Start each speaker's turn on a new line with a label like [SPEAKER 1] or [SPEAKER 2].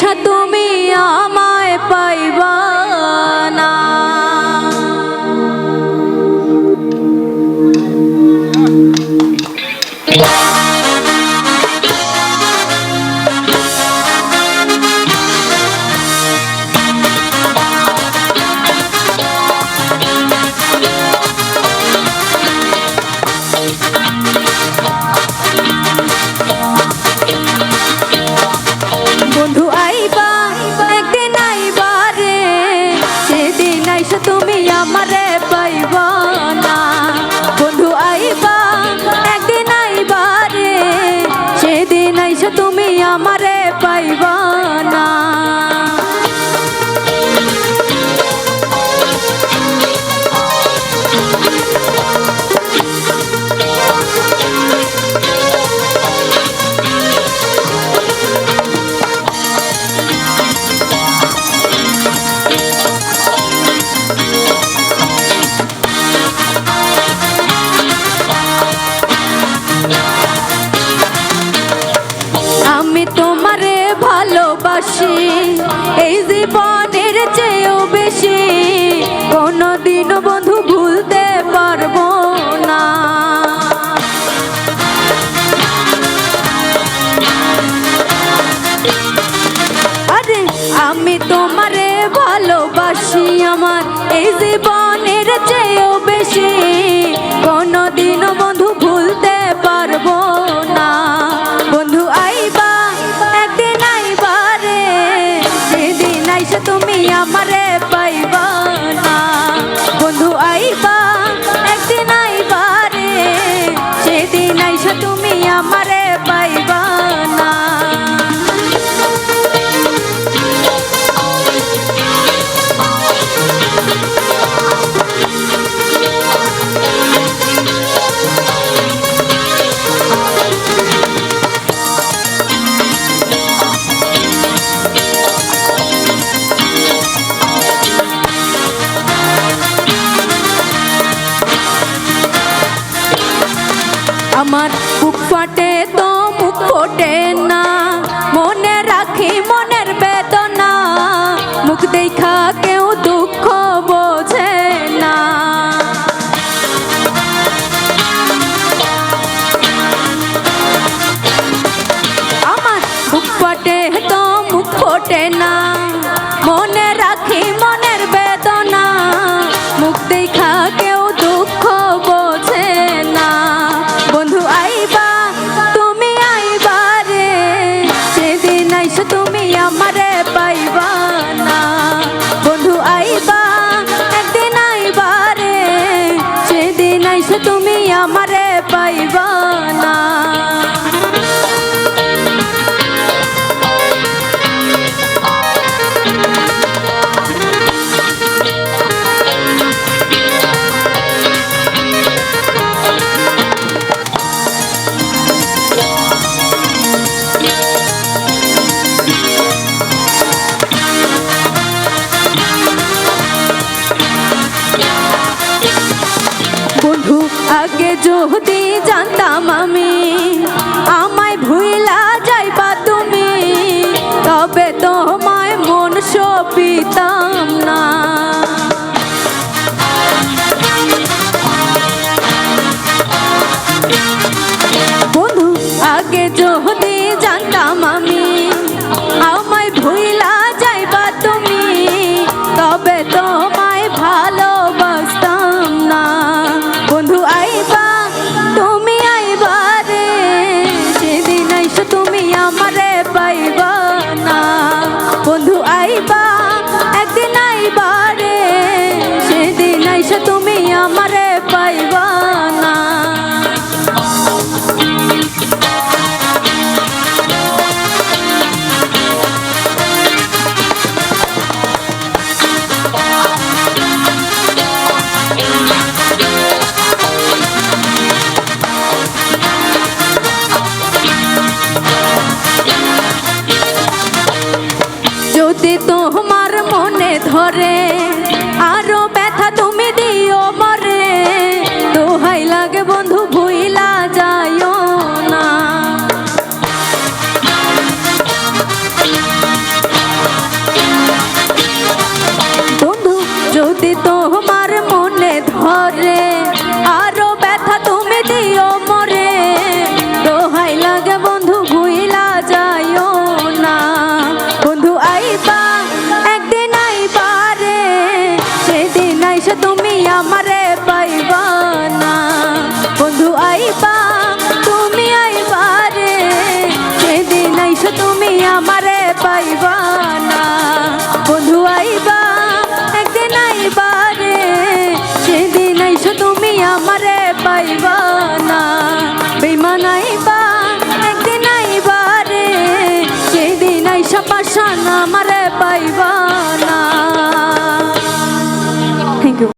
[SPEAKER 1] rechazo. আমার এই জীবনের চেয়েও বেশি কোনোদিনও বন্ধু ভুলতে পারব না। বন্ধু, আইবা, একদিন আইবারে সেদিন আইসা তুমি আমার আমার বুক আগে যদি জানতাম আমি আমায় ভুইলা যাইবা তুমি তবে তোমায় মন সপিতাম। ধরে তুমি আমারে পাইবা।